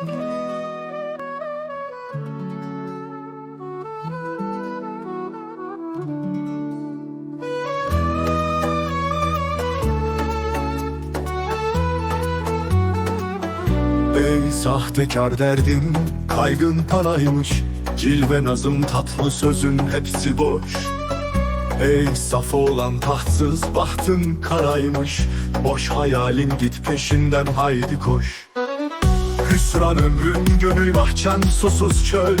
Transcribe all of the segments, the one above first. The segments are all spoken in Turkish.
Ey sahtekar derdim kaygın paraymış Cilve nazım tatlı sözün hepsi boş. Ey saf olan tahtsız bahtın karaymış. Boş hayalin git peşinden haydi koş Hüsran ömrün gönül bahçen susuz çöl.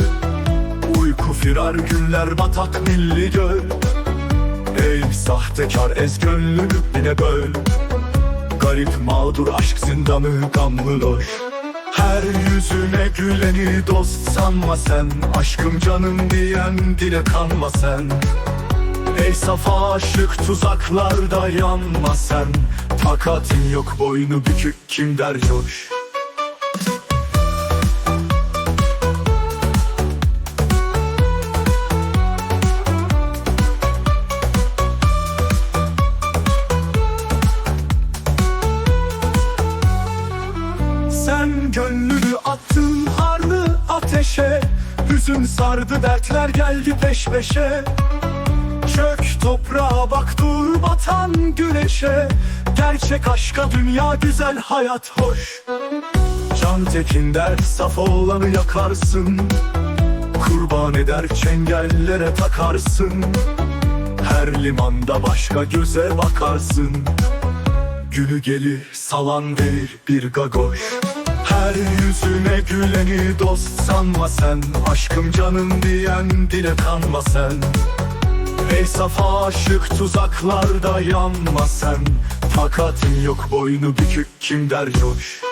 Uyku firar günler batak milli göl. Ey sahtekar ez gönlünü bile böl. Garip mağdur aşk zindanı gamlı loş. Her yüzüne güleni dost sanma sen. Aşkım canım diyen dile kanma sen. Ey saf aşık tuzaklarda yanma sen. Takatin yok boynu bükük kim der coş Sen gönlünü attın harlı ateşe Hüzün sardı dertler geldi peş peşe. Çök toprağa bak dur batan güneşe. Gerçek aşka dünya güzel hayat hoş. Can tekin der saf olanı yakarsın. Kurban eder çengellere takarsın. Her limanda başka göze bakarsın. Gülü gelir salan verir bir gagoş Her yüzüne güleni dost sanma sen. Aşkım canım diyen dile kanma sen. Ey saf aşık tuzaklarda yanma sen. Takatin yok boynu bükük kim der coş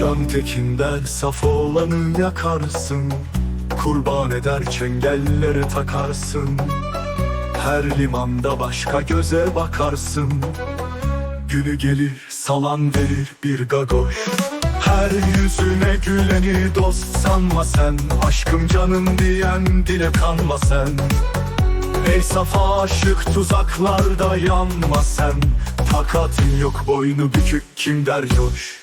Can tekinden saf olanı yakarsın. Kurban eder çengellere takarsın. Her limanda başka göze bakarsın. Günü gelir salan verir bir gagoş. Her yüzüne güleni dost sanma sen. Aşkım canım diyen dile kanma sen. Ey saf aşık tuzaklarda yanma sen. Takatin yok boynu bükük kim der coş